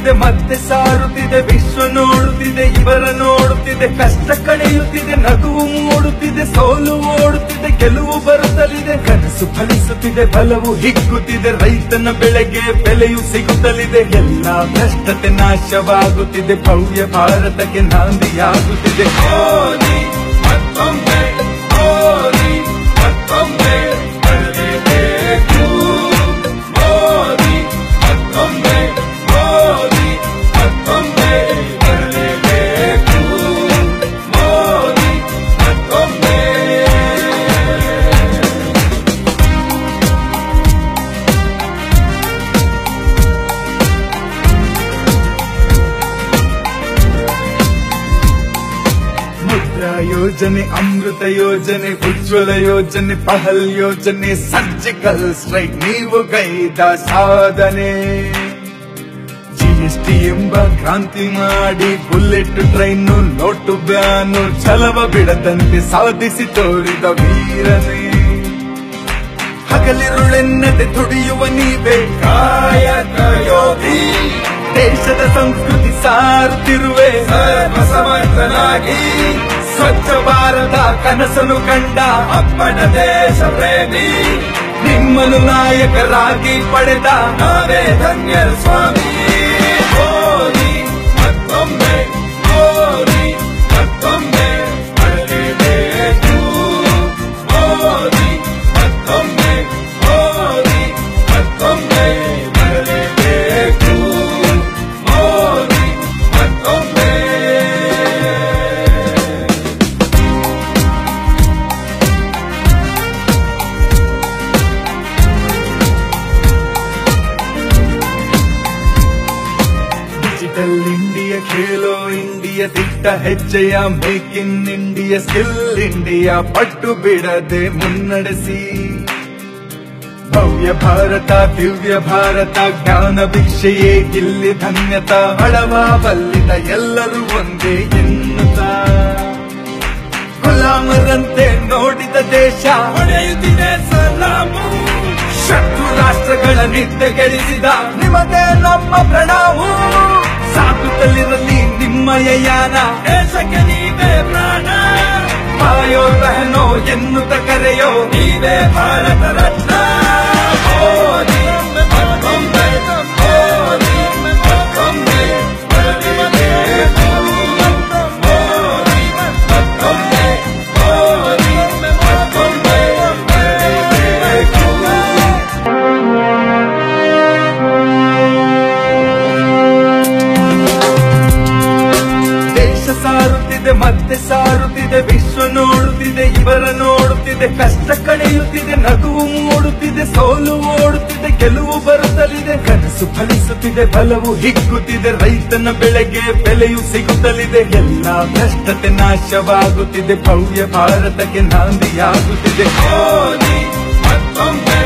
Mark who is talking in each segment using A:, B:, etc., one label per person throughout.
A: ಸಾರುತ್ತಿದೆ ಮತ್ತೆ ಸಾರುತ್ತಿದೆ, ವಿಶ್ವ ನೋಡುತ್ತಿದೆ, ಇವರ ನೋಡುತ್ತಿದೆ, ಕಷ್ಟ ಕಳೆಯುತ್ತಿದೆ, ನಗುವು ಮೂಡುತ್ತಿದೆ, ಸೋಲು ಓಡುತ್ತಿದೆ, ಗೆಲುವು ಬರುತ್ತಲಿದೆ, ಕನಸು ಫಲಿಸುತ್ತಿದೆ, ಬಲವು ಹಿಗ್ಗುತ್ತಿದೆ, ರೈತನ ಬೆಳೆಗೆ ಬೆಲೆಯು ಸಿಗುತ್ತಲಿದೆ, ಎಲ್ಲ ಭ್ರಷ್ಟತೆ ನಾಶವಾಗುತ್ತಿದೆ, ಭವ್ಯ ಭಾರತಕ್ಕೆ ನಾಂದಿಯಾಗುತ್ತಿದೆ. ಮತ್ತೊಮ್ಮೆ. ಯೋಜನೆ, ಅಮೃತ ಯೋಜನೆ, ಉಜ್ವಲ ಯೋಜನೆ, ಪಹಲ್ ಯೋಜನೆ, ಸರ್ಜಿಕಲ್ ಸ್ಟ್ರೈಕ್, ನೀವು ಕೈದ ಸಾಧನೆ. ಜಿಎಸ್ಟಿ ಎಂಬ ಕ್ರಾಂತಿ ಮಾಡಿ, ಬುಲೆಟ್ ಟ್ರೈನ್ ನೋಟು ಬ್ಯಾನು, ಛಲವ ಬಿಡದಂತೆ ಸಾಧಿಸಿ ತೋರಿದ ವೀರನೆ. ಹಗಲಿರುಳೆನ್ನದೆ ದುಡಿಯುವ ನೀವೇ ಕಾಯಕ ದೇಶದ ಸಂಸ್ಕೃತಿ ಸಾರುತ್ತಿರುವೆ ಸರ್ವಸಮರ್ಥನಾಗಿ. ಸ್ವಚ್ಛ ಭಾರತ ಕನಸನು ಕಂಡ ಅಪ್ಪನ ದೇಶ ಪ್ರೇಮಿ. ನಿಮ್ಮನು ನಾಯಕರಾಗಿ ಪಡೆದ ನಾವೇ ಧನ್ಯರ ಸ್ವಾಮಿ. ಹೆಜ್ಜೆಯ make in India, skill India ಪಟ್ಟು ಬಿಡದೆ ಮುನ್ನಡೆಸಿ. ಭವ್ಯ ಭಾರತ, ದಿವ್ಯ ಭಾರತ, ಜ್ಞಾನ ಭಿಕ್ಷೆಯೇ ಇಲ್ಲಿ ಧನ್ಯತ ಹಳವ ಬಲ್ಲಿದ ಎಲ್ಲರೂ ಒಂದೇ ಎನ್ನುತ್ತ. ಗುಲಾಮರಂತೆ ನೋಡಿದ ದೇಶ ಹೊಡೆಯುತ್ತಿದೆ ಸಲಾಮು ಶತ್ರು ರಾಷ್ಟ್ರಗಳ ನಿದ್ದೆಗೆಳಿಸಿದ ನಿಮಗೆ ನಮ್ಮ ಪ್ರಣಾಮು ಸಾಗುತ್ತಲಿರಲಿ ನಿಮ್ಮಯ ಯಾನ? ದೇಶಕ್ಕೆ ನೀವೇ ಪ್ರಾಣ. ಪಾಯೋ ತಹನೋ ಎನ್ನುತ್ತ ಕರೆಯೋ ನೀವೇ ಭಾರತ ರತ್ನ. ಮೋದಿ, ಸಾರುತ್ತಿದೆ, ಮತ್ತೆ ಸಾರುತ್ತಿದೆ, ವಿಶ್ವ ನೋಡುತ್ತಿದೆ, ಇವರ ನೋಡುತ್ತಿದೆ, ಕಷ್ಟ ಕಳೆಯುತ್ತಿದೆ, ನಗುವು ಮೂಡುತ್ತಿದೆ, ಸೋಲು ಓಡುತ್ತಿದೆ, ಗೆಲುವು ಬರುತ್ತಲಿದೆ, ಕನಸು ಫಲಿಸುತ್ತಿದೆ, ಬಲವು ಹಿಗ್ಗುತ್ತಿದೆ, ರೈತನ ಬೆಳೆಗೆ ಬೆಲೆಯು ಸಿಗುತ್ತಲಿದೆ, ಎಲ್ಲ ಭ್ರಷ್ಟತೆ ನಾಶವಾಗುತ್ತಿದೆ, ಭವ್ಯ ಭಾರತಕ್ಕೆ ನಾಂದಿಯಾಗುತ್ತಿದೆ. ಮತ್ತೊಮ್ಮೆ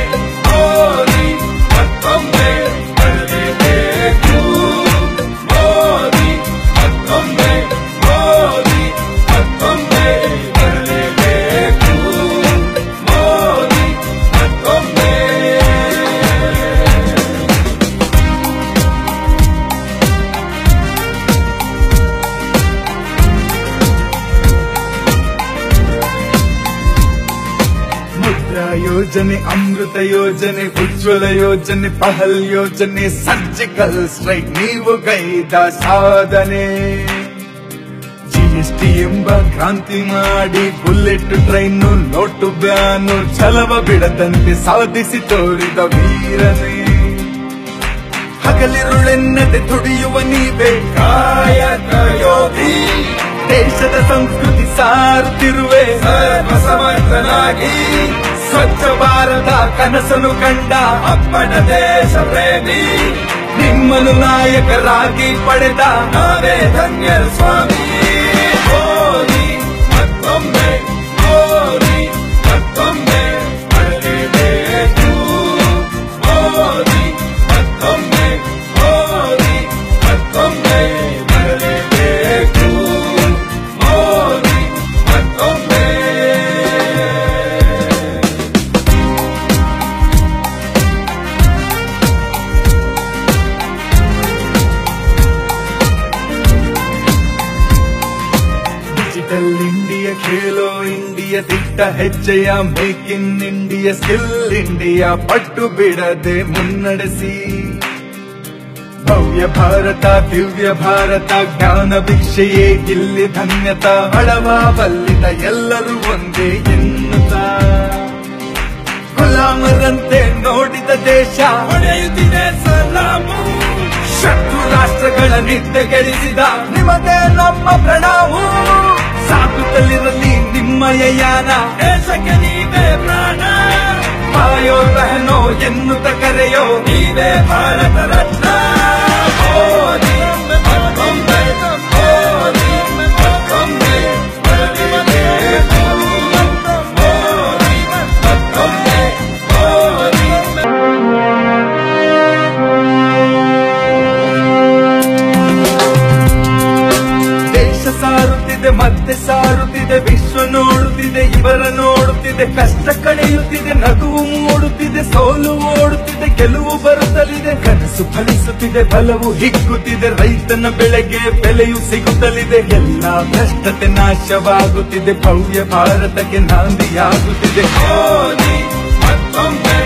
A: ಯೋಜನೆ, ಅಮೃತ ಯೋಜನೆ, ಉಜ್ವಲ ಯೋಜನೆ, ಪಹಲ್ ಯೋಜನೆ, ಸರ್ಜಿಕಲ್ ಸ್ಟ್ರೈಕ್, ನೀವು ಕೈದ ಸಾಧನೆ. ಜಿಎಸ್ಟಿ ಎಂಬ ಕ್ರಾಂತಿ ಮಾಡಿ, ಬುಲೆಟ್ ಟ್ರೈನು ನೋಟು ಬ್ಯಾನು, ಛಲವ ಬಿಡದಂತೆ ಸಾಧಿಸಿ ತೋರಿದ ವೀರನೆ. ಹಗಲಿರುಳೆನ್ನದೆ ದುಡಿಯುವ ನೀವೇ ಕಾಯಕ ದೇಶದ ಸಂಸ್ಕೃತಿ ಸಾರುತ್ತಿರುವೆ ಸರ್ವಸಮರ್ಥನಾಗಿ. ಸ್ವಚ್ಛ ಭಾರತ ಕನಸನ್ನು ಕಂಡ ಅಪ್ಪನ ದೇಶ ಪ್ರೇಮಿ. ನಿಮ್ಮನು ನಾಯಕರಾಗಿ ಪಡೆದ ನಾವೇ ಧನ್ಯ ಸ್ವಾಮಿ. ದಿಟ್ಟ ಹೆಜ್ಜೆಯ make in India, skill India ಪಟ್ಟು ಬಿಡದೆ ಮುನ್ನಡೆಸಿ. ಭವ್ಯ ಭಾರತ, ದಿವ್ಯ ಭಾರತ, ಜ್ಞಾನ ಭಿಕ್ಷೆಯೇ ಇಲ್ಲಿ ಧನ್ಯತ ಹಳವ ಬಲ್ಲಿದ ಎಲ್ಲರೂ ಒಂದೇ ಎನ್ನುತ್ತ. ಗುಲಾಮರಂತೆ ನೋಡಿದ ದೇಶ ಹೊಡೆಯುತ್ತಿದೆ ಸಲಾಮು ಶತ್ರು ರಾಷ್ಟ್ರಗಳ ನಿದ್ದೆಗೆಳಿಸಿದ ನಿಮಗೆ ನಮ್ಮ ಪ್ರಣಾಮು ನಿಮ್ಮಯ ಯಾನ ದೇಶಕ್ಕೆ ನೀವೇ ಪ್ರಾಣ. ಪಾಯೋ ಬಹನೋ ಎನ್ನುತ್ತ ಕರೆಯೋ ನೀವೇ ಭಾರತ ರತ್ನ ಇವರ ನೋಡುತ್ತಿದೆ, ಕಷ್ಟ ಕಳೆಯುತ್ತಿದೆ, ನಗುವು ಮೂಡುತ್ತಿದೆ, ಸೋಲು ಓಡುತ್ತಿದೆ, ಗೆಲುವು ಬರುತ್ತಲಿದೆ, ಕನಸು ಫಲಿಸುತ್ತಿದೆ, ಬಲವು ಹಿಗ್ಗುತ್ತಿದೆ, ರೈತನ ಬೆಳೆಗೆ ಬೆಲೆಯು ಸಿಗುತ್ತಲಿದೆ, ಎಲ್ಲ ಭ್ರಷ್ಟತೆ ನಾಶವಾಗುತ್ತಿದೆ, ಭವ್ಯ ಭಾರತಕ್ಕೆ ನಾಂದಿಯಾಗುತ್ತಿದೆ. ಮತ್ತೊಮ್ಮೆ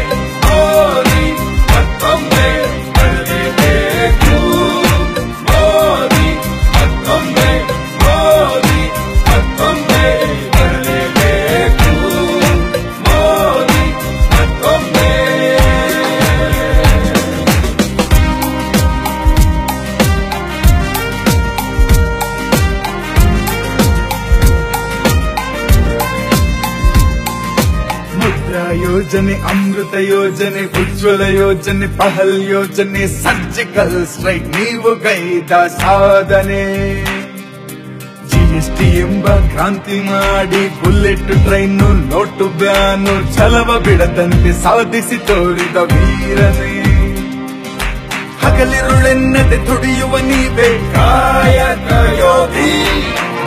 A: ಯೋಜನೆ, ಅಮೃತ ಯೋಜನೆ, ಉಜ್ವಲ ಯೋಜನೆ, ಪಹಲ್ ಯೋಜನೆ, ಸರ್ಜಿಕಲ್ ಸ್ಟ್ರೈಕ್, ನೀವು ಕೈದ ಸಾಧನೆ. ಜಿಎಸ್ಟಿ ಎಂಬ ಕ್ರಾಂತಿ ಮಾಡಿ, ಬುಲೆಟ್ ಟ್ರೈನ್, ನೋಟು ಬ್ಯಾನು, ಛಲವ ಬಿಡದಂತೆ ಸಾಧಿಸಿ ತೋರಿದ ವೀರನೇ. ಹಗಲಿರುಳೆನ್ನದೆ ತುಡಿಯುವ ನೀವೇ ಕಾಯಕ ಯೋಧಿ.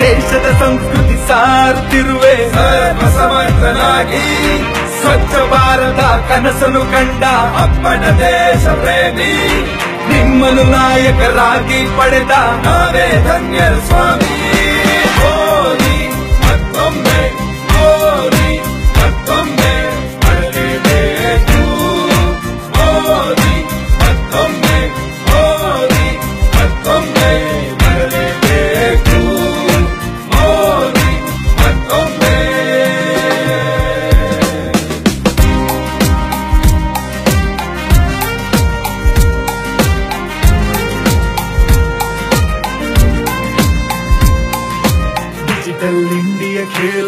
A: ದೇಶದ ಸಂಸ್ಕೃತಿ ಸಾರುತ್ತಿರುವೆ ಸರ್ವಸಮರ್ಥನಾಗಿ. ಸ್ವಚ್ಛ ಭಾರತ ಕನಸನು ಕಂಡ ಅಪ್ಪನ ದೇಶ ಪ್ರೇಮಿ. ನಿಮ್ಮನ್ನು ನಾಯಕರಾಗಿ ಪಡೆದ ನಾವೇ ಧನ್ಯರು ಸ್ವಾಮಿ.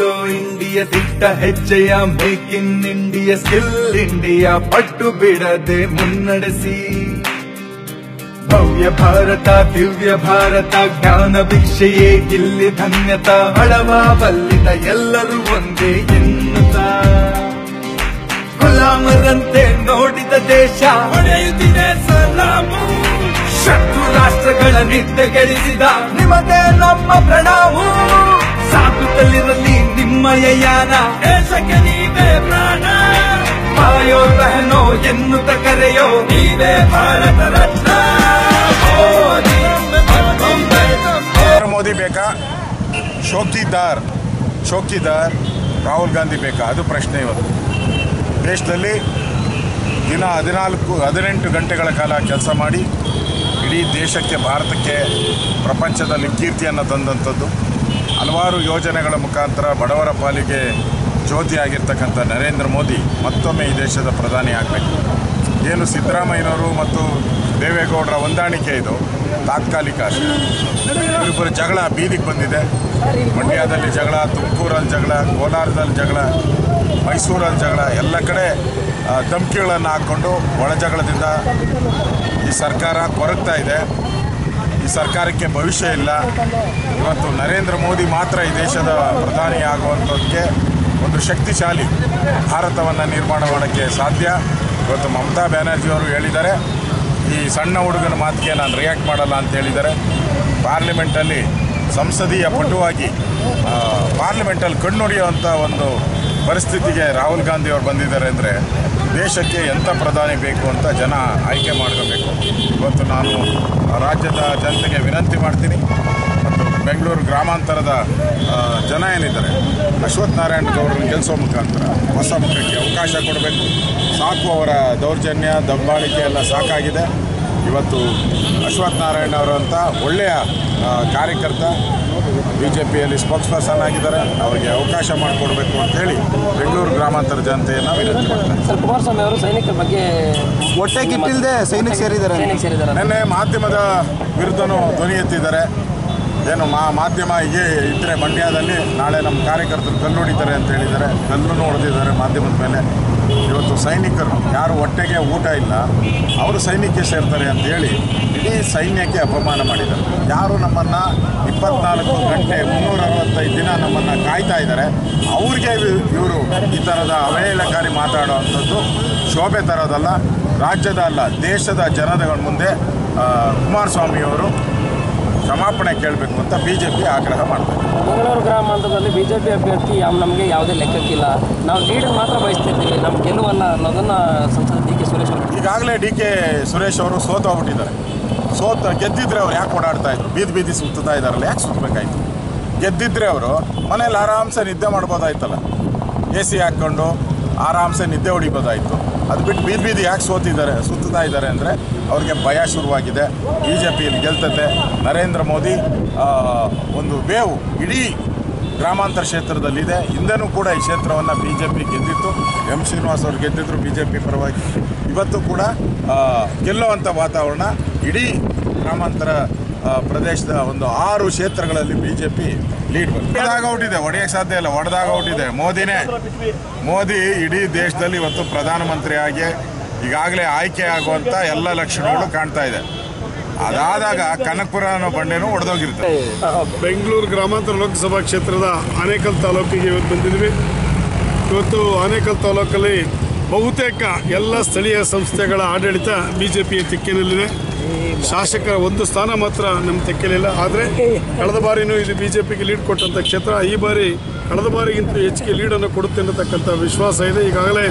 A: ಖೇಲೋ ಇಂಡಿಯಾ ದಿಟ್ಟ ಹೆಜ್ಜೆಯ make in India skill India ಪಟ್ಟು ಬಿಡದೆ ಮುನ್ನಡೆಸಿ ಭವ್ಯ ಭಾರತ ದಿವ್ಯ ಭಾರತ ಜ್ಞಾನ ಭಿಕ್ಷೆಯೇ ಇಲ್ಲಿ ಧನ್ಯತ ಹಳವ ಬಲ್ಲಿದ ಎಲ್ಲರೂ ಒಂದೇ ಎನ್ನುತ್ತ ಗುಲಾಮರಂತೆ ನೋಡಿದ ದೇಶ ಹೊಡೆಯುತ್ತಿದೆ ಸಲಾಮು ಶತ್ರು ರಾಷ್ಟ್ರಗಳ ನಿದ್ದೆಗೆಳಿಸಿದ ನಿಮಗೆ ನಮ್ಮ ಪ್ರಣಾವು ಸಾಗುತ್ತಲಿರಲಿ ನಿಮ್ಮಯ ಯಾನ? ದೇಶಕ್ಕೆ ನೀವೇ ಪ್ರಾಣ. ಪಾಯೋ ಬಹನೋ ಎನ್ನುತ್ತ ಕರೆಯೋ ನೀವೇ ಭಾರತ ರತ್ನ. ಮೋದಿ,
B: ನರೇಂದ್ರ ಮೋದಿ ಬೇಕಾ? ಶೋಕಿದಾರ್. ಶೋಕಿದಾರ್ ರಾಹುಲ್ ಗಾಂಧಿ ಬೇಕಾ? ಅದು ಪ್ರಶ್ನೆ ಇವತ್ತು. ದೇಶದಲ್ಲಿ ದಿನ ಹದಿನಾಲ್ಕು ಹದಿನೆಂಟು ಗಂಟೆಗಳ ಕಾಲ ಕೆಲಸ ಮಾಡಿ ಇಡೀ ದೇಶಕ್ಕೆ ಭಾರತಕ್ಕೆ ಪ್ರಪಂಚದಲ್ಲಿ ಕೀರ್ತಿಯನ್ನು ತಂದಂಥದ್ದು. ಹಲವಾರು ಯೋಜನೆಗಳ ಮುಖಾಂತರ ಬಡವರ ಪಾಲಿಗೆ ಜ್ಯೋತಿಯಾಗಿರ್ತಕ್ಕಂಥ ನರೇಂದ್ರ ಮೋದಿ ಮತ್ತೊಮ್ಮೆ ಈ ದೇಶದ ಪ್ರಧಾನಿ ಆಗಬೇಕು. ಏನು ಸಿದ್ದರಾಮಯ್ಯನವರು ಮತ್ತು ದೇವೇಗೌಡರ ಹೊಂದಾಣಿಕೆ ಇದು? ತಾತ್ಕಾಲಿಕ ಇವರಿಬ್ಬರು ಜಗಳ ಬೀದಿಗೆ ಬಂದಿದೆ. ಮಂಡ್ಯದಲ್ಲಿ ಜಗಳ, ತುಮಕೂರಲ್ಲಿ ಜಗಳ, ಕೋಲಾರದಲ್ಲಿ ಜಗಳ, ಮೈಸೂರಲ್ಲಿ ಜಗಳ, ಎಲ್ಲ ಕಡೆ ಧಮ್ಕಿಗಳನ್ನು ಹಾಕ್ಕೊಂಡು ಒಳ ಜಗಳದಿಂದ ಈ ಸರ್ಕಾರ ಕೊರಗ್ತಾ ಇದೆ. ಈ ಸರ್ಕಾರಕ್ಕೆ ಭವಿಷ್ಯ ಇಲ್ಲ. ಇವತ್ತು ನರೇಂದ್ರ ಮೋದಿ ಮಾತ್ರ ಈ ದೇಶದ ಪ್ರಧಾನಿ ಆಗುವಂಥದ್ದಕ್ಕೆ ಒಂದು ಶಕ್ತಿಶಾಲಿ ಭಾರತವನ್ನು ನಿರ್ಮಾಣ ಮಾಡೋಕ್ಕೆ ಸಾಧ್ಯ. ಇವತ್ತು ಮಮತಾ ಬ್ಯಾನರ್ಜಿ ಅವರು ಹೇಳಿದ್ದಾರೆ, ಈ ಸಣ್ಣ ಹುಡುಗನ ಮಾತಿಗೆ ನಾನು ರಿಯಾಕ್ಟ್ ಮಾಡಲ್ಲ ಅಂತ ಹೇಳಿದ್ದಾರೆ. ಪಾರ್ಲಿಮೆಂಟಲ್ಲಿ ಸಂಸದೀಯ ಪಟುವಾಗಿ ಪಾರ್ಲಿಮೆಂಟಲ್ಲಿ ಕಣ್ಣುಡಿಯುವಂಥ ಒಂದು ಪರಿಸ್ಥಿತಿಗೆ ರಾಹುಲ್ ಗಾಂಧಿ ಅವರು ಬಂದಿದ್ದಾರೆ ಅಂದರೆ ದೇಶಕ್ಕೆ ಎಂಥ ಪ್ರಧಾನಿ ಬೇಕು ಅಂತ ಜನ ಆಯ್ಕೆ ಮಾಡ್ಕೋಬೇಕು. ಇವತ್ತು ನಾನು ರಾಜ್ಯದ ಜನತೆಗೆ ವಿನಂತಿ ಮಾಡ್ತೀನಿ. ಮತ್ತು ಬೆಂಗಳೂರು ಗ್ರಾಮಾಂತರದ ಜನ ಏನಿದ್ದಾರೆ, ಅಶ್ವಥ್ ನಾರಾಯಣ್ ಗೌಡರನ್ನ ಗೆಲ್ಲಿಸೋ ಮುಖಾಂತರ ಹೊಸ ಮುಖಕ್ಕೆ ಅವಕಾಶ ಕೊಡಬೇಕು. ಸಾಕು ಅವರ ದೌರ್ಜನ್ಯ, ದಬ್ಬಾಳಿಕೆ ಎಲ್ಲ ಸಾಕಾಗಿದೆ. ಇವತ್ತು ಅಶ್ವಥ್ ನಾರಾಯಣ್ ಅವರಂಥ ಒಳ್ಳೆಯ ಕಾರ್ಯಕರ್ತ. ಬಿ ಜೆ ಪಿಯಲ್ಲಿ ಸ್ಪೋಕ್ಸ್ ಪರ್ಸನ್ ಆಗಿದ್ದಾರೆ ಅವರಿಗೆ ಅವಕಾಶ ಮಾಡಿಕೊಡ್ಬೇಕು ಅಂತೇಳಿ ಬೆಂಗಳೂರು ಗ್ರಾಮಾಂತರ ಜನತೆಯನ್ನು ವಿನಂತಿ ಮಾಡ್ತಾರೆ.
C: ಸರ್ ಕುಮಾರಸ್ವಾಮಿ ಅವರು ಸೈನಿಕರ ಬಗ್ಗೆ
D: ಹೊಟ್ಟೆ ಕಿಟ್ಟಿಲ್ದೆ ಸೈನಿಕ ಸೇರಿದ್ದಾರೆ
C: ಸೈನಿಕ ಸೇರಿದ್ದಾರೆ
B: ನಿನ್ನೆ ಮಾಧ್ಯಮದ ವಿರುದ್ಧನೂ ಧ್ವನಿ ಎತ್ತಿದ್ದಾರೆ. ಏನು ಮಾ ಮಾಧ್ಯಮ ಹೀಗೆ ಇದ್ದರೆ ಮಂಡ್ಯದಲ್ಲಿ ನಾಳೆ ನಮ್ಮ ಕಾರ್ಯಕರ್ತರು ಕಲ್ಲು ಹೊಡಿತಾರೆ ಅಂತ ಹೇಳಿದ್ದಾರೆ. ಕಲ್ಲನ್ನು ಹೊಡೆದಿದ್ದಾರೆ ಮಾಧ್ಯಮದ ಮೇಲೆ. ಇವತ್ತು ಸೈನಿಕರು, ಯಾರು ಹೊಟ್ಟೆಗೆ ಊಟ ಇಲ್ಲ, ಅವರು ಸೈನ್ಯಕ್ಕೆ ಸೇರ್ತಾರೆ ಅಂತ ಹೇಳಿ ಇಡೀ ಸೈನ್ಯಕ್ಕೆ ಅಪಮಾನ ಮಾಡಿದ್ದಾರೆ. ಯಾರು ನಮ್ಮನ್ನು ಇಪ್ಪತ್ನಾಲ್ಕು ಗಂಟೆ ಮುನ್ನೂರ ಅರವತ್ತೈದು ದಿನ ನಮ್ಮನ್ನು ಕಾಯ್ತಾ ಇದ್ದಾರೆ, ಅವ್ರಿಗೆ ಇವರು ಈ ಥರದ ಅವಹೇಳಕಾರಿ ಮಾತಾಡೋ ಅಂಥದ್ದು ಶೋಭೆ ತರೋದಲ್ಲ. ರಾಜ್ಯದ ಅಲ್ಲ, ದೇಶದ ಜನತೆಗಳ ಮುಂದೆ ಕುಮಾರಸ್ವಾಮಿಯವರು ಕ್ಷಮಾಪಣೆ ಕೇಳಬೇಕು ಅಂತ ಬಿ ಜೆ ಪಿ ಆಗ್ರಹ ಮಾಡ್ತಾರೆ.
C: ಬೆಂಗಳೂರು ಗ್ರಾಮಾಂತರದಲ್ಲಿ ಬಿಜೆಪಿ ಅಭ್ಯರ್ಥಿ ಯಾವ ನಮಗೆ ಯಾವುದೇ ಲೆಕ್ಕಕ್ಕಿಲ್ಲ. ನಾವು ಲೀಡ್ ಮಾತ್ರ ಬಯಸ್ತಿದ್ದೀವಿ. ನಮ್ಮ ಗೆಲುವಲ್ಲ ಅನ್ನೋದನ್ನು ಸಂಸದ ಡಿ ಕೆ ಸುರೇಶ್ ಅವರು
B: ಈಗಾಗಲೇ ಡಿ ಕೆ ಸುರೇಶ್ ಅವರು ಸೋತು ಹೋಗ್ಬಿಟ್ಟಿದ್ದಾರೆ. ಸೋತ ಗೆದ್ದಿದ್ರೆ ಅವ್ರು ಯಾಕೆ ಓಡಾಡ್ತಾ ಇದ್ರು? ಬೀದಿ ಬೀದಿ ಸುತ್ತಾ ಇದ್ದಾರಲ್ಲ ಯಾಕೆ ಸುತ್ತಬೇಕಾಯ್ತು ಗೆದ್ದಿದ್ರೆ ಅವರು ಮನೇಲಿ ಆರಾಮ್ಸೆ ನಿದ್ದೆ ಮಾಡ್ಬೋದಾಯ್ತಲ್ಲ. ಎ ಸಿ ಹಾಕ್ಕೊಂಡು ಆರಾಮ್ಸೆ ನಿದ್ದೆ ಹೊಡಿಬೋದಾಯ್ತು. ಅದು ಬಿಟ್ಟು ಬೀದಿ ಬೀದಿ ಯಾಕೆ ಸೋತಿದ್ದಾರೆ ಸುತ್ತಾ ಇದ್ದಾರೆ ಅಂದರೆ ಅವ್ರಿಗೆ ಭಯ ಶುರುವಾಗಿದೆ. ಬಿ ಜೆ ಪಿಯಲ್ಲಿ ಗೆಲ್ತತೆ. ನರೇಂದ್ರ ಮೋದಿ ಒಂದು ಬೇವು ಇಡೀ ಗ್ರಾಮಾಂತರ ಕ್ಷೇತ್ರದಲ್ಲಿದೆ. ಹಿಂದೆನೂ ಕೂಡ ಈ ಕ್ಷೇತ್ರವನ್ನು ಬಿ ಜೆ ಪಿ ಗೆದ್ದಿತ್ತು. ಎಂ ಶ್ರೀನಿವಾಸ್ ಅವರು ಗೆದ್ದಿದ್ರು ಬಿ ಜೆ ಪಿ ಪರವಾಗಿ. ಇವತ್ತು ಕೂಡ ಗೆಲ್ಲುವಂಥ ವಾತಾವರಣ ಇಡೀ ಗ್ರಾಮಾಂತರ ಪ್ರದೇಶದ ಒಂದು ಆರು ಕ್ಷೇತ್ರಗಳಲ್ಲಿ ಬಿ ಜೆ ಪಿ ಲೀಡ್ ಹೊಡೆದಾಗ ಹುಟ್ಟಿದೆ. ಹೊಡೆಯಕ್ಕೆ ಸಾಧ್ಯ ಇಲ್ಲ. ಹೊಡೆದಾಗ ಹೊಟ್ಟಿದೆ. ಮೋದಿನೇ. ಮೋದಿ ಇಡೀ ದೇಶದಲ್ಲಿ ಇವತ್ತು ಪ್ರಧಾನಮಂತ್ರಿ ಆಗಿ ಈಗಾಗಲೇ ಆಯ್ಕೆ ಆಗುವಂಥ ಎಲ್ಲ ಲಕ್ಷಣಗಳು ಕಾಣ್ತಾ ಇದೆ. ಅದಾದಾಗ ಕನಕಪುರ ಅನ್ನೋ ಬಂಡೆನೂ ಒಡೆದೋಗಿರುತ್ತೆ.
E: ಬೆಂಗಳೂರು ಗ್ರಾಮಾಂತರ ಲೋಕಸಭಾ ಕ್ಷೇತ್ರದ ಆನೇಕಲ್ ತಾಲೂಕಿಗೆ ಇವತ್ತು ಬಂದಿದ್ವಿ. ಇವತ್ತು ಆನೇಕಲ್ ತಾಲೂಕಲ್ಲಿ ಬಹುತೇಕ ಎಲ್ಲ ಸ್ಥಳೀಯ ಸಂಸ್ಥೆಗಳ ಆಡಳಿತ ಬಿ ಜೆ ಪಿಯ ತೆಕ್ಕೆನಲ್ಲಿದೆ. ಶಾಸಕರ ಒಂದು ಸ್ಥಾನ ಮಾತ್ರ ನಮ್ಮ ತೆಕ್ಕಲಿಲ್ಲ. ಆದರೆ ಕಳೆದ ಬಾರಿನೂ ಇದು ಬಿ ಜೆ ಪಿಗೆ ಲೀಡ್ ಕೊಟ್ಟಂಥ ಕ್ಷೇತ್ರ, ಈ ಬಾರಿ ಕಳೆದ ಬಾರಿಗಿಂತ ಹೆಚ್ಚಿಗೆ ಲೀಡನ್ನು ಕೊಡುತ್ತೆ ಅನ್ನತಕ್ಕಂಥ ವಿಶ್ವಾಸ ಇದೆ. ಈಗಾಗಲೇ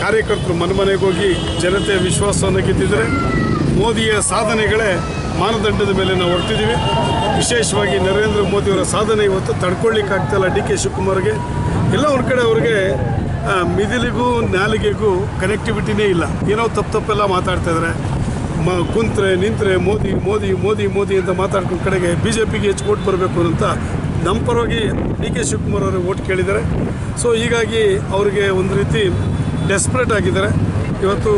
E: ಕಾರ್ಯಕರ್ತರು ಮನೆ ಮನೆಗೆ ಹೋಗಿ ಜನತೆಯ ವಿಶ್ವಾಸವನ್ನು ಗೆದ್ದಿದ್ದಾರೆ ಮೋದಿಯ ಸಾಧನೆಗಳೇ ಮಾನದಂಡದ ಮೇಲೆ ನಾವು ಹೊರಟಿದ್ದೀವಿ. ವಿಶೇಷವಾಗಿ ನರೇಂದ್ರ ಮೋದಿಯವರ ಸಾಧನೆ ಇವತ್ತು ತಡ್ಕೊಳ್ಳಿಕ್ಕಾಗ್ತಾಯಿಲ್ಲ ಡಿ ಕೆ ಶಿವಕುಮಾರ್ಗೆ ಎಲ್ಲ ಒಂದು ಕಡೆ ಅವ್ರಿಗೆ ಮಿದಿಲಿಗೂ ನಾಲಿಗೆಗೂ ಕನೆಕ್ಟಿವಿಟಿನೇ ಇಲ್ಲ. ಏನೋ ತಪ್ಪು ತಪ್ಪೆಲ್ಲ ಮಾತಾಡ್ತಾ ಇದ್ದಾರೆ ಮ, ಕುಂತ್ರೆ, ನಿಂತ್ರೆ, ಮೋದಿ ಮೋದಿ ಮೋದಿ ಮೋದಿ ಅಂತ ಮಾತಾಡ್ಕೊಂಡು ಕಡೆಗೆ ಬಿ ಜೆ ಪಿಗೆ ಹೆಚ್ಚು ಓಟ್ ಬರಬೇಕು ಅಂತ ನಮ್ಮ ಪರವಾಗಿ ಡಿ ಕೆ ಶಿವಕುಮಾರ್ ಅವರು ಓಟ್ ಕೇಳಿದ್ದಾರೆ. ಸೊ ಹೀಗಾಗಿ ಅವರಿಗೆ ಒಂದು ರೀತಿ ಡೆಸ್ಪ್ರೇಟ್ ಆಗಿದ್ದಾರೆ. ಇವತ್ತು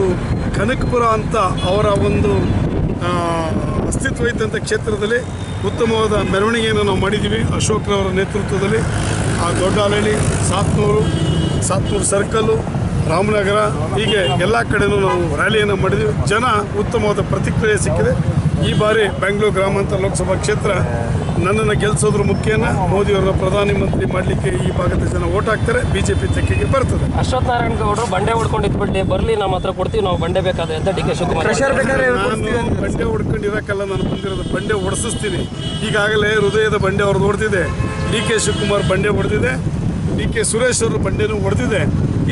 E: ಕನಕಪುರ ಅಂತ ಅವರ ಒಂದು ಅಸ್ತಿತ್ವ ಇದ್ದಂಥ ಕ್ಷೇತ್ರದಲ್ಲಿ ಉತ್ತಮವಾದ ಮೆರವಣಿಗೆಯನ್ನು ನಾವು ಮಾಡಿದ್ದೀವಿ. ಅಶೋಕ್ರವರ ನೇತೃತ್ವದಲ್ಲಿ ಆ ದೊಡ್ಡಾಲಹಳ್ಳಿ ಸಾತ್ನೂರು ಸಾತ್ನೂರು ಸರ್ಕಲ್ಲು, ರಾಮನಗರ, ಹೀಗೆ ಎಲ್ಲ ಕಡೆಯೂ ನಾವು ರ್ಯಾಲಿಯನ್ನು ಮಾಡಿದ್ದೀವಿ. ಜನ ಉತ್ತಮವಾದ ಪ್ರತಿಕ್ರಿಯೆ ಸಿಕ್ಕಿದೆ. ಈ ಬಾರಿ ಬೆಂಗಳೂರು ಗ್ರಾಮಾಂತರ ಲೋಕಸಭಾ ಕ್ಷೇತ್ರ ನನ್ನನ್ನು ಗೆಲ್ಲಿಸೋದ್ರ ಮುಖ್ಯನ ಮೋದಿಯವರನ್ನ ಪ್ರಧಾನಿ ಮಂತ್ರಿ ಮಾಡಲಿಕ್ಕೆ ಈ ಭಾಗದ ಜನ ಓಟ್ ಹಾಕ್ತಾರೆ. ಬಿ ಜೆ ಪಿ ತೆಕ್ಕೆಗೆ ಬರ್ತದೆ.
C: ಅಶ್ವಥ್ ನಾರಾಯಣ ಗೌಡರು ಬಂಡೆ ಹೊಡ್ಕೊಂಡು ಇದ್ಬಿಡ್ಲಿ ಬರಲಿ ನಮ್ಮ ಹತ್ರ ಕೊಡ್ತೀವಿ ನಾವು ಬಂಡೆ ಬೇಕಾದ್ರೆ ಅಂತ ಡಿ ಕೆ ಶಿವಕುಮಾರ್ ಬಂಡೆ
E: ನಾನು ಬಂಡೆ ಹೊಡ್ಕೊಂಡಿರಕ್ಕಲ್ಲ ನಾನು ಬಂದಿರೋದು ಬಂಡೆ ಹೊಡೆಸಿಸ್ತೀನಿ. ಈಗಾಗಲೇ ಹೃದಯದ ಬಂಡೆ ಅವ್ರದ್ದು ಹೊಡೆದಿದೆ. ಡಿ ಕೆ ಶಿವಕುಮಾರ್ ಬಂಡೆ ಹೊಡೆದಿದೆ. ಡಿ ಕೆ ಸುರೇಶ್ ಅವರು ಬಂಡೆನೂ ಹೊಡೆದಿದೆ.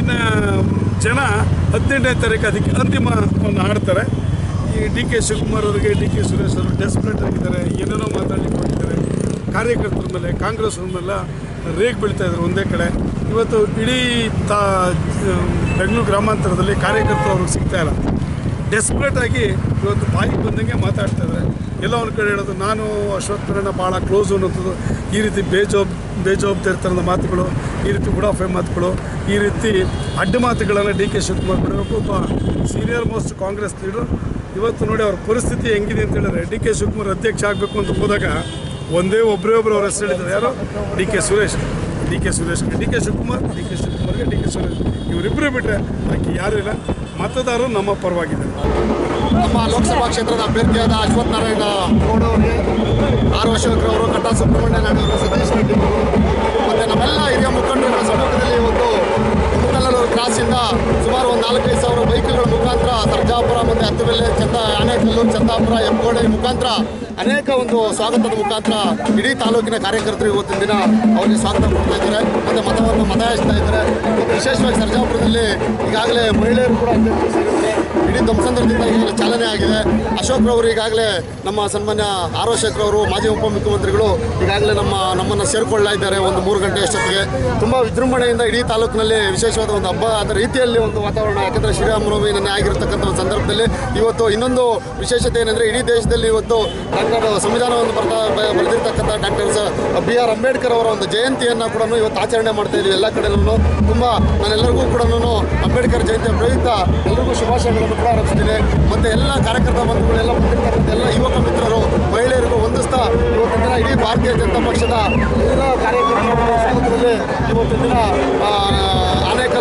E: ಇನ್ನು ಜನ ಹದಿನೆಂಟನೇ ತಾರೀಕು ಅದಕ್ಕೆ ಅಂತಿಮವನ್ನು ಆಡ್ತಾರೆ ಈ ಡಿ ಕೆ ಶಿವಕುಮಾರ್ ಅವರಿಗೆ, ಡಿ ಕೆ ಸುರೇಶ್ ಅವರು ಡೆಸ್ಪ್ರೇಟ್ ಆಗಿದ್ದಾರೆ, ಏನೇನೋ ಮಾತಾಡಲಿಕ್ಕೆ ಹೋಗಿದ್ದಾರೆ. ಕಾರ್ಯಕರ್ತರ ಮೇಲೆ, ಕಾಂಗ್ರೆಸ್ ಮೇಲೆ ರೇಗ್ ಬೀಳ್ತಾ ಇದ್ದಾರೆ ಒಂದೇ ಕಡೆ. ಇವತ್ತು ಇಡೀ ತಾ, ಬೆಂಗಳೂರು ಗ್ರಾಮಾಂತರದಲ್ಲಿ ಕಾರ್ಯಕರ್ತರು ಅವ್ರಿಗೆ ಸಿಗ್ತಾ ಇಲ್ಲ. ಡೆಸ್ಪ್ರೇಟ್ ಆಗಿ ಇವತ್ತು ಬಾಯಿಗೆ ಬಂದಂಗೆ ಮಾತಾಡ್ತಾ ಇದ್ದಾರೆ. ಎಲ್ಲ ಒಂದು ಕಡೆ ಹೇಳೋದು, ನಾನು ಅಶ್ವಥ್ ನಾರಾಯಣ ಭಾಳ ಕ್ಲೋಸು ಅನ್ನೋದು ಈ ರೀತಿ ಬೇಜವಾಬ್, ಬೇಜವಾಬ್ದಾರಿ ಥರದ ಮಾತುಗಳು, ಈ ರೀತಿ ಉಡಾಫೆ ಮಾತುಗಳು, ಈ ರೀತಿ ಅಡ್ಡ ಮಾತುಗಳನ್ನು ಡಿ ಕೆ ಶಿವಕುಮಾರ್ ಬಿಡಬೇಕು ಒಬ್ಬ ಸೀನಿಯರ್ ಮೋಸ್ಟ್ ಕಾಂಗ್ರೆಸ್ ಲೀಡರ್ ಇವತ್ತು ನೋಡಿ ಅವ್ರ ಪರಿಸ್ಥಿತಿ ಹೆಂಗಿದೆ ಅಂತ ಹೇಳಿದ್ರೆ ಡಿ ಕೆ ಶಿವಕುಮಾರ್ ಅಧ್ಯಕ್ಷ ಆಗಬೇಕು ಅಂತ ಹೋದಾಗ ಒಂದೇ ಒಬ್ಬರೇ ಒಬ್ಬರು ಅವ್ರ ಹೆಸರು ಹೇಳಿದ್ರು ಯಾರು? D K Suresh. D K Suresh. D K Shivakumar, D K ಶಿವಕುಮಾರ್ಗೆ D K Suresh. ಇವರಿಬ್ಬರೇ ಬಿಟ್ಟರೆ ಆಕೆ ಯಾರೂ ಇಲ್ಲ. ಮತದಾರರು ನಮ್ಮ ಪರವಾಗಿದ್ದಾರೆ.
F: ನಮ್ಮ ಲೋಕಸಭಾ ಕ್ಷೇತ್ರದ ಅಭ್ಯರ್ಥಿಯಾದ ಅಶ್ವಥ್ ನಾರಾಯಣ ಗೌಡ ಅವರಿಗೆ ಆರ್ ಅಶೋಕ್ರವರು ಕಟ್ಟ ಸುಬ್ರಹ್ಮಣ್ಯ ನಾಯ್ಡು ಅವರು ಸತೀಶ್ ರೆಡ್ಡಿ. ಅವರು ಮತ್ತು ನಮ್ಮೆಲ್ಲ ಹಿರಿಯ ಮುಖಂಡರ ಸಮ್ಮುಖದಲ್ಲಿ ಇವತ್ತು ಮುಖನಲ್ಲೂರು ಕ್ರಾಸಿಂದ ಸುಮಾರು ಒಂದು ನಾಲ್ಕೈದು ಸಾವಿರ ಬೈಕ್ಗಳ ಮುಖಾಂತರ ಸರ್ಜಾಪುರ ಮತ್ತು ಹತ್ತಿರಲ್ಲೇ ಚಂದ, ಆನೆಕಲ್ಲು, ಚಂದಾಪುರ ಹೆಬ್ಬಗೋಡೆ ಮುಖಾಂತರ ಅನೇಕ ಒಂದು ಸ್ವಾಗತದ ಮುಖಾಂತರ ಇಡೀ ತಾಲೂಕಿನ ಕಾರ್ಯಕರ್ತರು ಇವತ್ತಿನ ದಿನ ಅವರಿಗೆ ಸ್ವಾಗತ ಕೊಡ್ತಾ ಇದ್ದಾರೆ. ಮತ್ತು ಮತವನ್ನು ಮತಯಾಯಿಸ್ತಾ ಇದ್ದಾರೆ. ವಿಶೇಷವಾಗಿ ಸರ್ಜಾಪುರದಲ್ಲಿ ಈಗಾಗಲೇ ಮಹಿಳೆಯರು ಕೂಡ ಇಡೀ ಧ್ವಂಸಂದ್ರದಿಂದ ಈಗಾಗಲೇ ಚಾಲನೆ ಆಗಿದೆ. ಅಶೋಕ್ ರವರು ಈಗಾಗಲೇ ನಮ್ಮ ಸನ್ಮಾನ್ಯ ಆರ್ ಶೇಖರ್ ಅವರು ಮಾಜಿ ಉಪಮುಖ್ಯಮಂತ್ರಿಗಳು ಈಗಾಗಲೇ ನಮ್ಮ ನಮ್ಮನ್ನು ಸೇರಿಕೊಳ್ಳಾ ಇದ್ದಾರೆ ಒಂದು ಮೂರು ಗಂಟೆ ಅಷ್ಟೊತ್ತಿಗೆ. ತುಂಬ ವಿಜೃಂಭಣೆಯಿಂದ ಇಡೀ ತಾಲೂಕಿನಲ್ಲಿ ವಿಶೇಷವಾದ ಒಂದು ಹಬ್ಬ ಅದ ರೀತಿಯಲ್ಲಿ ಒಂದು ವಾತಾವರಣ. ಯಾಕಂದರೆ ಶ್ರೀರಾಮನವಮಿ ನೆನೆ ಆಗಿರತಕ್ಕಂಥ ಒಂದು ಸಂದರ್ಭದಲ್ಲಿ ಇವತ್ತು ಇನ್ನೊಂದು ವಿಶೇಷತೆ ಏನಂದರೆ ಇಡೀ ದೇಶದಲ್ಲಿ ಇವತ್ತು ಡಾಕ್ಟರ್ ಸಂವಿಧಾನವನ್ನು ಬರ್ತಾ ಬರೆದಿರ್ತಕ್ಕಂಥ ಡಾಕ್ಟರ್ ಬಿ ಆರ್ ಅಂಬೇಡ್ಕರ್ ಅವರ ಒಂದು ಜಯಂತಿಯನ್ನು ಕೂಡ ಇವತ್ತು ಆಚರಣೆ ಮಾಡ್ತಾ ಇದ್ದೀವಿ. ಎಲ್ಲ ಕಡೆನೂ, ತುಂಬ ನಾನೆಲ್ಲರಿಗೂ ಕೂಡ ಅಂಬೇಡ್ಕರ್ ಜಯಂತಿಯ ಪ್ರಯುಕ್ತ ಎಲ್ಲರಿಗೂ ಶುಭಾಶಯಗಳನ್ನು ಕೂಡ ಮತ್ತೆ ಎಲ್ಲ ಕಾರ್ಯಕರ್ತ ಬಂಧುಗಳೆಲ್ಲ ಬಂದಿರ್ತಕ್ಕಂಥ ಎಲ್ಲ ಯುವಕ ಮಿತ್ರರು, ಮಹಿಳೆಯರಿಗೂ ಹೊಂದಿಸ್ತಾ ಇವತ್ತಿನ ದಿನ ಇಡೀ ಭಾರತೀಯ ಜನತಾ ಪಕ್ಷದ ಎಲ್ಲ ಕಾರ್ಯಕರ್ತರಲ್ಲಿ ಇವತ್ತಿನ ದಿನ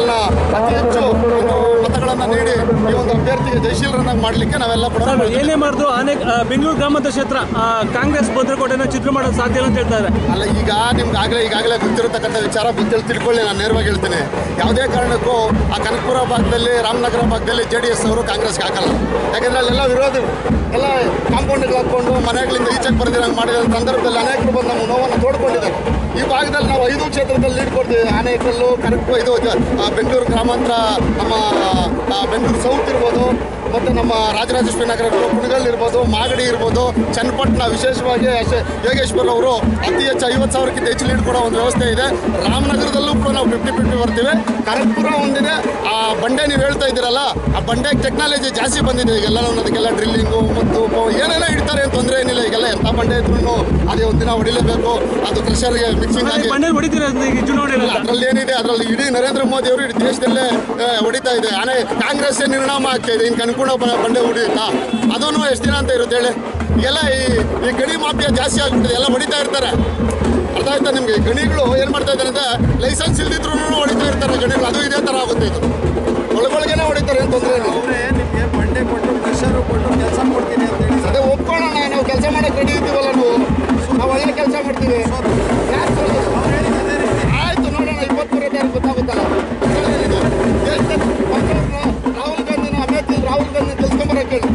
F: ಆನೇಕಲ್ನ ಅತಿ ಹೆಚ್ಚು ಮತಗಳನ್ನು ನೀಡಿ ಈ ಒಂದು ಅಭ್ಯರ್ಥಿಗೆ ಜಯಶೀಲರನ್ನಾಗಿ ಮಾಡಲಿಕ್ಕೆ ನಾವೆಲ್ಲ ಕೂಡ
G: ಏನೇ ಮಾಡಿದ್ರು ಅನೇಕ ಬೆಂಗಳೂರು ಗ್ರಾಮಾಂತರ ಕ್ಷೇತ್ರ ಕಾಂಗ್ರೆಸ್ ಭದ್ರಕೋಟೆನ ಚಿತ್ರ ಮಾಡೋದು ಸಾಧ್ಯ ಇಲ್ಲ ಅಂತ ಹೇಳ್ತಾರೆ.
F: ಅಲ್ಲ ಈಗ ನಿಮ್ಗೆ ಆಗಲೇ ಈಗಾಗಲೇ ಗೊತ್ತಿರತಕ್ಕಂಥ ವಿಚಾರ ಗೊತ್ತಿಲ್ಲ ತಿಳ್ಕೊಳ್ಳಿ ನಾನು ನೇರವಾಗಿ ಹೇಳ್ತೇನೆ. ಯಾವುದೇ ಕಾರಣಕ್ಕೂ ಆ ಕನಕಪುರ ಭಾಗದಲ್ಲಿ ರಾಮನಗರ ಭಾಗದಲ್ಲಿ ಜೆ ಡಿ ಎಸ್ ಅವರು ಕಾಂಗ್ರೆಸ್ಗೆ ಹಾಕಲ್ಲ. ಯಾಕಂದ್ರೆ ಅಲ್ಲೆಲ್ಲ ವಿರೋಧ ಎಲ್ಲ ಕಾಂಪೌಂಡ್ಗಳು ಹಾಕ್ಕೊಂಡು ಮನೆಗಳಿಂದ ಈಚೆಗೆ ಬರೆದಿರೋ ಮಾಡಿದ ಸಂದರ್ಭದಲ್ಲಿ ಅನೇಕರು ಬಂದು ನಮ್ಮ ನೋವನ್ನು ತೋಡ್ಕೊಂಡಿದ್ದಾರೆ. ಈ ಭಾಗದಲ್ಲಿ ನಾವು ಐದು ಕ್ಷೇತ್ರದಲ್ಲಿ ಲೀಡ್ ಕೊಡ್ತೀವಿ. ಆನೇಕಲ್ಲು ಕರೆಕ್ಟ್ ಇದು ಬೆಂಗಳೂರು ಗ್ರಾಮಾಂತರ, ನಮ್ಮ ಬೆಂಗಳೂರು ಸೌತ್ ಇರ್ಬೋದು. ಮತ್ತು ನಮ್ಮ ರಾಜರಾಜೇಶ್ವರಿ ನಗರ ಕುಣಗಲ್ ಇರ್ಬೋದು ಮಾಗಡಿ ಇರ್ಬೋದು ಚನ್ನಪಟ್ಟಣ ವಿಶೇಷವಾಗಿ ಯೋಗೇಶ್ವರ್ ಅವರು ಅತಿ ಹೆಚ್ಚು ಐವತ್ತು ಸಾವಿರಕ್ಕಿಂತ ಹೆಚ್ಚು ಲೀಡ್ ಕೊಡೋ ಒಂದು ವ್ಯವಸ್ಥೆ ಇದೆ. ರಾಮನಗರದಲ್ಲೂ ಕೂಡ ನಾವು ಫಿಫ್ಟಿ ಫಿಫ್ಟಿ ಬರ್ತೀವಿ. ಕನಕಪುರ ಒಂದಿದೆ. ಆ ಬಂಡೆ ನೀವು ಹೇಳ್ತಾ ಇದ್ದೀರಲ್ಲ ಆ ಬಂಡೆ ಟೆಕ್ನಾಲಜಿ ಜಾಸ್ತಿ ಬಂದಿದೆ ಈಗೆಲ್ಲ ಅದಕ್ಕೆಲ್ಲ ಡ್ರಿಲ್ಲಿಂಗು ಮತ್ತು ಏನೇನೋ ಇಡ್ತಾರೆ ಅಂತ ತೊಂದರೆ ಏನಿಲ್ಲ. ಈಗೆಲ್ಲ ಎಂಥ ಬಂಡೆ ಇದ್ರೂ ಅದೇ ಒಂದಿನ ಹೊಡಿಲೇಬೇಕು. ಅದು ಕ್ರಷರ್ಗೆ ಮಿಕ್ಸಿಂಗ್ ಆಗಿ ಅದ್ರಲ್ಲಿ ಏನಿದೆ ಅದರಲ್ಲಿ ಇಡೀ ನರೇಂದ್ರ ಮೋದಿ ಅವರು ಇಡೀ ದೇಶದಲ್ಲೇ ಹೊಡಿತಾ ಇದೆ. ಆನೆ ಕಾಂಗ್ರೆಸ್ ನಿರ್ಣಾಮ ಆಗ್ತಾ ಇದೆ. ಇನ್ನು ಬ- ಬಂಡೆ ಹೊಡಿಯುತ್ತಾ ಅದೂ ಎಷ್ಟು ದಿನ ಅಂತ ಇರುತ್ತೆ ಹೇಳಿ? ಎಲ್ಲ ಈ ಈ ಗಣಿ ಮಾಫಿಯಾ ಜಾಸ್ತಿ ಆಗಿಬಿಟ್ಟಿದೆ ಎಲ್ಲ ಹೊಡಿತಾ ಇರ್ತಾರೆ. ಅರ್ಥ ಆಯ್ತಾ ನಿಮಗೆ? ಗಣಿಗಳು ಏನು ಮಾಡ್ತಾ ಇದ್ದಾರೆ ಅಂತ ಲೈಸೆನ್ಸ್ ಇಲ್ದಿದ್ರು ಹೊಡಿತಾ ಇರ್ತಾರೆ ಗಣಿಗಳು. ಅದು ಇದೇ ಥರ ಆಗುತ್ತೆ ಇದು. ಒಳಗೊಳಗೇನೆ ಹೊಡಿತಾರೆ ಏನು ತೊಂದರೆ
D: ನಿಮಗೆ ಬಂಡೆ ಕೊಟ್ಟು ಪ್ರೆಷರ್ ಕೊಟ್ಟು ಕೆಲಸ ಮಾಡ್ತೀನಿ ಅಂತ ಹೇಳಿ
F: ಅದೇ ಒಪ್ಕೊಳ್ಳೋಣ ನಾವು ಕೆಲಸ ಮಾಡಕ್ಕೆ ರೆಡಿ ಇದ್ದೀವಲ್ಲ ನಾವು? ನಾವು ಒಳ್ಳೆ ಕೆಲಸ ಮಾಡ್ತೀವಿ.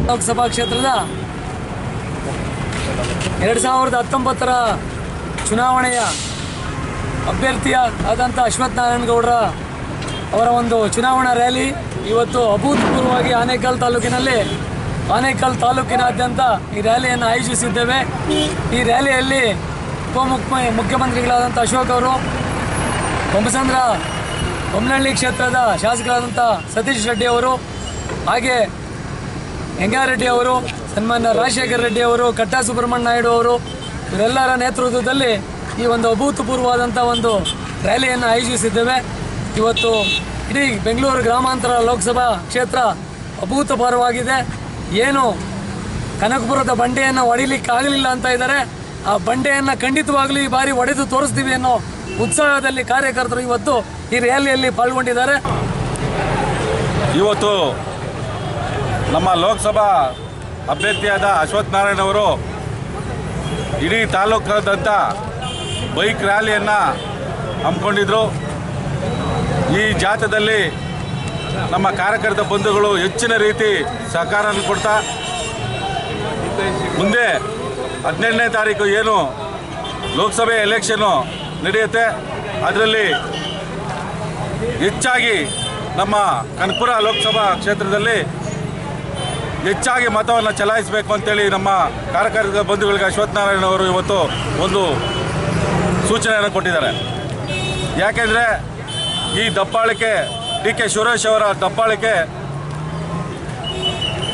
H: ಲೋಕಸಭಾ ಕ್ಷೇತ್ರದ ಎರಡು ಸಾವಿರದ ಹತ್ತೊಂಬತ್ತರ ಚುನಾವಣೆಯ ಅಭ್ಯರ್ಥಿಯ ಆದಂಥ ಅಶ್ವಥ್ ನಾರಾಯಣ ಗೌಡರ ಅವರ ಒಂದು ಚುನಾವಣಾ ರ್ಯಾಲಿ. ಇವತ್ತು ಅಭೂತಪೂರ್ವವಾಗಿ ಆನೇಕಲ್ ತಾಲೂಕಿನಲ್ಲಿ, ಆನೇಕಲ್ ತಾಲೂಕಿನಾದ್ಯಂತ ಈ ರ್ಯಾಲಿಯನ್ನು ಆಯೋಜಿಸಿದ್ದೇವೆ. ಈ ರ್ಯಾಲಿಯಲ್ಲಿ ಉಪಮುಖ ಮುಖ್ಯಮಂತ್ರಿಗಳಾದಂಥ ಅಶೋಕ್ ಅವರು, ಬೊಮ್ಮಸಂದ್ರ ಬೊಮ್ಮನಹಳ್ಳಿ ಕ್ಷೇತ್ರದ ಶಾಸಕರಾದಂಥ ಸತೀಶ್ ರೆಡ್ಡಿ ಅವರು, ಹಾಗೆ ಹೆಂಗಾರೆಡ್ಡಿ ಅವರು, ಸನ್ಮಾನ್ಯ ರಾಜಶೇಖರ ರೆಡ್ಡಿ ಅವರು, ಕಟ್ಟಾ ಸುಬ್ರಹ್ಮಣ್ಯ ನಾಯ್ಡು ಅವರು, ಇವರೆಲ್ಲರ ನೇತೃತ್ವದಲ್ಲಿ ಈ ಒಂದು ಅಭೂತಪೂರ್ವವಾದಂಥ ಒಂದು ರ್ಯಾಲಿಯನ್ನು ಆಯೋಜಿಸಿದ್ದೇವೆ. ಇವತ್ತು ಇಡೀ ಬೆಂಗಳೂರು ಗ್ರಾಮಾಂತರ ಲೋಕಸಭಾ ಕ್ಷೇತ್ರ ಅಭೂತಪೂರ್ವವಾಗಿದೆ. ಏನು ಕನಕಪುರದ ಬಂಡೆಯನ್ನು ಹೊಡಿಲಿಕ್ಕಾಗಲಿಲ್ಲ ಅಂತ ಇದ್ದಾರೆ. ಆ ಬಂಡೆಯನ್ನು ಖಂಡಿತವಾಗಲೂ ಈ ಬಾರಿ ಒಡೆದು ತೋರಿಸ್ತೀವಿ ಅನ್ನೋ ಉತ್ಸಾಹದಲ್ಲಿ ಕಾರ್ಯಕರ್ತರು ಇವತ್ತು ಈ ರ್ಯಾಲಿಯಲ್ಲಿ ಪಾಲ್ಗೊಂಡಿದ್ದಾರೆ.
I: ಇವತ್ತು ನಮ್ಮ ಲೋಕಸಭಾ ಅಭ್ಯರ್ಥಿಯಾದ ಅಶ್ವಥ್ ನಾರಾಯಣ್ ಅವರು ಇಡೀ ತಾಲೂಕಾದಂಥ ಬೈಕ್ ರ್ಯಾಲಿಯನ್ನು ಹಮ್ಮಿಕೊಂಡಿದ್ರು. ಈ ಜಾಥದಲ್ಲಿ ನಮ್ಮ ಕಾರ್ಯಕರ್ತ ಬಂಧುಗಳು ಹೆಚ್ಚಿನ ರೀತಿ ಸಹಕಾರ ಕೊಡ್ತಾ, ಮುಂದೆ ಹದಿನೆಂಟನೇ ತಾರೀಕು ಏನು ಲೋಕಸಭೆ ಎಲೆಕ್ಷನ್ನು ನಡೆಯುತ್ತೆ, ಅದರಲ್ಲಿ ಹೆಚ್ಚಾಗಿ ನಮ್ಮ ಕನ್ಪುರ ಲೋಕಸಭಾ ಕ್ಷೇತ್ರದಲ್ಲಿ ಹೆಚ್ಚಾಗಿ ಮತವನ್ನು ಚಲಾಯಿಸಬೇಕು ಅಂತೇಳಿ ನಮ್ಮ ಕಾರ್ಯಕರ್ತ ಬಂಧುಗಳಿಗೆ ಅಶ್ವಥ್ ನಾರಾಯಣ ಅವರು ಇವತ್ತು ಒಂದು ಸೂಚನೆಯನ್ನು ಕೊಟ್ಟಿದ್ದಾರೆ. ಯಾಕೆಂದರೆ ಈ ದಪ್ಪಾಳಿಕೆ ಡಿ ಕೆ ಸುರೇಶ್ ಅವರ ದಪ್ಪಾಳಿಕೆ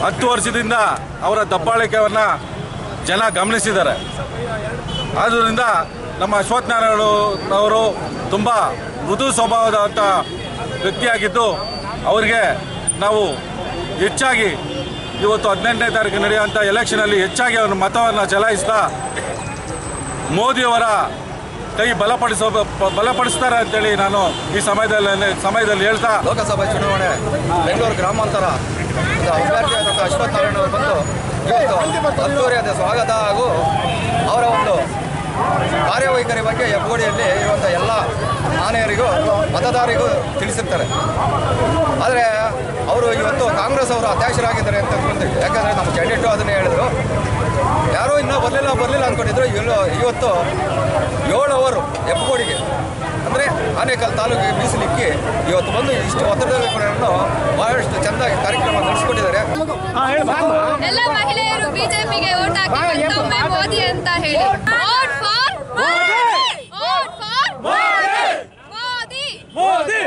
I: ಹತ್ತು ವರ್ಷದಿಂದ ಅವರ ದಪ್ಪಾಳಿಕೆಯನ್ನು ಜನ ಗಮನಿಸಿದ್ದಾರೆ. ಆದ್ದರಿಂದ ನಮ್ಮ ಅಶ್ವಥ್ ಅವರು ತುಂಬ ಮೃದು ಸ್ವಭಾವದಂಥ ವ್ಯಕ್ತಿಯಾಗಿದ್ದು, ಅವರಿಗೆ ನಾವು ಹೆಚ್ಚಾಗಿ ಇವತ್ತು ಹದಿನೆಂಟನೇ ತಾರೀಕು ನಡೆಯುವಂಥ ಎಲೆಕ್ಷನಲ್ಲಿ ಹೆಚ್ಚಾಗಿ ಅವರ ಮತವನ್ನು ಚಲಾಯಿಸ್ತಾ ಮೋದಿಯವರ ಕೈ ಬಲಪಡಿಸೋ ಬಲಪಡಿಸ್ತಾರೆ ಅಂತೇಳಿ ನಾನು ಈ ಸಮಯದಲ್ಲಿ ಸಮಯದಲ್ಲಿ ಹೇಳ್ತಾ
D: ಲೋಕಸಭಾ ಚುನಾವಣೆ ಬೆಂಗಳೂರು ಗ್ರಾಮಾಂತರ ಅಶ್ವಥ್ ನಾರಾಯಣ ಅವರು ಬಂದು ಅದ್ದೂರಿಯಾದ ಸ್ವಾಗತ ಹಾಗೂ ಅವರ ಒಂದು ಕಾರ್ಯವೈಖರಿ ಬಗ್ಗೆ ಹೆಬ್ಬಗೋಡಿಯಲ್ಲಿ ಇವತ್ತು ಎಲ್ಲ ಮಾನೆಯರಿಗೂ ಮತದಾರರಿಗೂ ತಿಳಿಸಿರ್ತಾರೆ. ಆದರೆ ಅವರು ಇವತ್ತು ಕಾಂಗ್ರೆಸ್ ಅವರು ಅಧ್ಯಕ್ಷರಾಗಿದ್ದಾರೆ ಅಂತ ಅಂದ್ಕೊಂತೀವಿ ಯಾಕಂದರೆ ನಮ್ಮ ಕ್ಯಾಂಡಿಡೇಟು ಅದನ್ನೇ ಹೇಳಿದ್ರು. ಯಾರೂ ಇನ್ನೂ ಬರಲಿಲ್ಲ ಬರಲಿಲ್ಲ ಅಂದ್ಕೊಂಡಿದ್ರು. ಇವತ್ತು ಏಳು ಅವರು ಎಪ್ಪಗೋಡಿಗೆ ಅಂದರೆ ಆನೇಕಲ್ ತಾಲೂಕಿಗೆ ಮೀಸಲಿಕ್ಕೆ ಇವತ್ತು ಬಂದು ಇಷ್ಟು ಒತ್ತಡದಲ್ಲಿ ಕೂಡ ಬಹಳಷ್ಟು ಚೆಂದಾಗಿ ಕಾರ್ಯಕ್ರಮ ನಡೆಸಿಕೊಂಡಿದ್ದಾರೆ
J: ಎಲ್ಲ ಮಹಿಳೆಯರು ಬಿಜೆಪಿಗೆ ಓಟ್ ಹಾಕಿ ಮೋದಿ ಅಂತ ಹೇಳಿ. ಮೋದಿ.